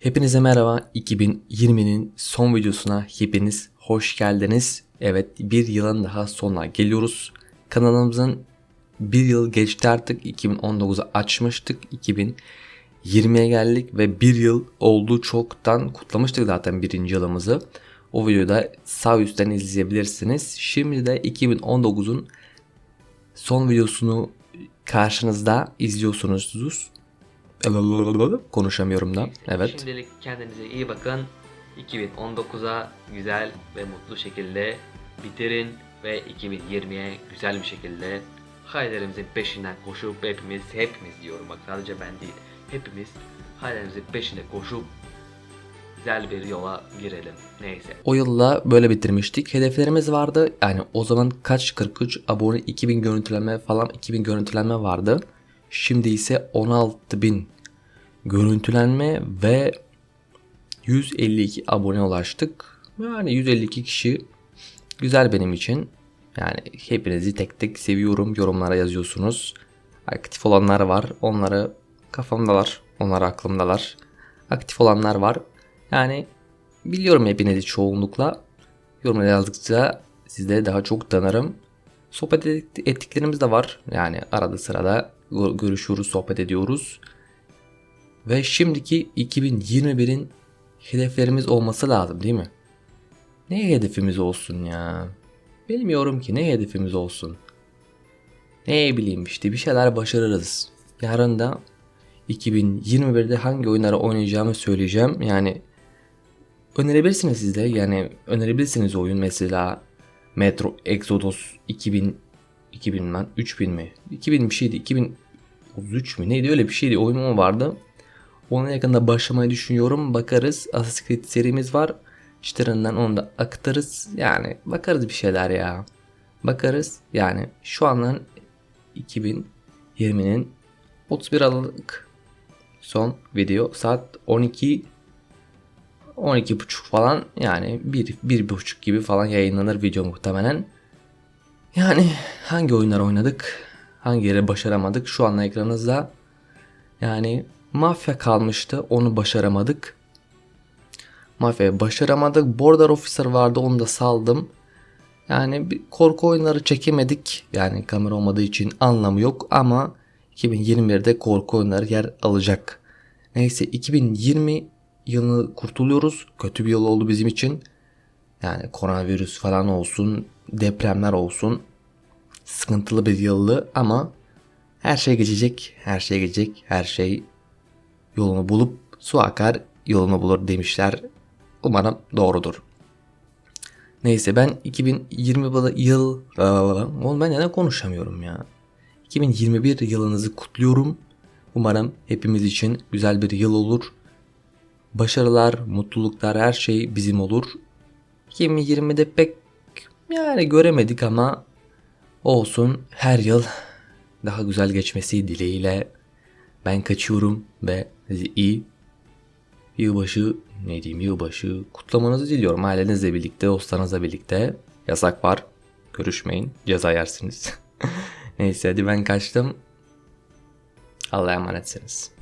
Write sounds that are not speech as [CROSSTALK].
Hepinize merhaba. 2020'nin son videosuna hepiniz hoş geldiniz. Evet bir yılın daha sonuna geliyoruz. Kanalımızın bir yıl geçti artık. 2019'u açmıştık. 2020'ye geldik ve bir yıl oldu çoktan kutlamıştık zaten birinci yılımızı. O videoyu da sağ üstten izleyebilirsiniz. Şimdi de 2019'un son videosunu karşınızda izliyorsunuz. Konuşamıyorum da. Evet. Şimdilik kendinize iyi bakın. 2019'a güzel ve mutlu şekilde bitirin ve 2020'ye güzel bir şekilde hayallerimizin peşinden koşup hepimiz hepimiz diyorum bak sadece ben değil hepimiz hayallerimizin peşinde koşup güzel bir yola girelim. Neyse. O yılla böyle bitirmiştik. Hedeflerimiz vardı. Yani o zaman kaç 43 abone 2000 görüntülenme falan 2000 görüntülenme vardı. Şimdi ise 16000 görüntülenme ve 152 abone ulaştık. Yani 152 kişi güzel benim için. Yani hepinizi tek tek seviyorum. Yorumlara yazıyorsunuz. Aktif olanlar var. Onları kafamdalar. Onlar aklımdalar. Aktif olanlar var. Yani biliyorum hepinizi çoğunlukla. Yorumlara yazdıkça sizlere daha çok tanırım. Sohbet et- ettiklerimiz de var. Yani arada sırada görüşüyoruz, sohbet ediyoruz. Ve şimdiki 2021'in hedeflerimiz olması lazım değil mi? Ne hedefimiz olsun ya? Bilmiyorum ki ne hedefimiz olsun. Ne bileyim işte bir şeyler başarırız. Yarın da 2021'de hangi oyunları oynayacağımı söyleyeceğim. Yani önerebilirsiniz siz de. Yani önerebilirsiniz oyun mesela Metro Exodus 2000 2000 lan 3000 mi? 2000 bir şeydi. 2033 mü? Neydi öyle bir şeydi. Oyun mu vardı? Ona yakında başlamayı düşünüyorum. Bakarız. Assassin's Creed serimiz var. Çıtırından onu da aktarız. Yani bakarız bir şeyler ya. Bakarız. Yani şu andan 2020'nin 31 Aralık son video saat 12 12 buçuk falan yani bir, bir buçuk gibi falan yayınlanır video muhtemelen. Yani hangi oyunlar oynadık? Hangileri başaramadık? Şu anda ekranınızda yani Mafya kalmıştı. Onu başaramadık. Mafya başaramadık. Border Officer vardı. Onu da saldım. Yani bir korku oyunları çekemedik. Yani kamera olmadığı için anlamı yok ama 2021'de korku oyunları yer alacak. Neyse 2020 yılını kurtuluyoruz. Kötü bir yıl oldu bizim için. Yani koronavirüs falan olsun, depremler olsun. Sıkıntılı bir yıldı ama her şey geçecek, her şey geçecek, her şey yolunu bulup su akar yolunu bulur demişler. Umarım doğrudur. Neyse ben 2020 yıl oğlum ben neden konuşamıyorum ya. 2021 yılınızı kutluyorum. Umarım hepimiz için güzel bir yıl olur. Başarılar, mutluluklar her şey bizim olur. 2020'de pek yani göremedik ama olsun her yıl daha güzel geçmesi dileğiyle ben kaçıyorum ve iyi yılbaşı ne diyeyim yılbaşı kutlamanızı diliyorum. Ailenizle birlikte dostlarınızla birlikte yasak var. Görüşmeyin ceza yersiniz. [LAUGHS] Neyse hadi ben kaçtım. Allah'a emanetsiniz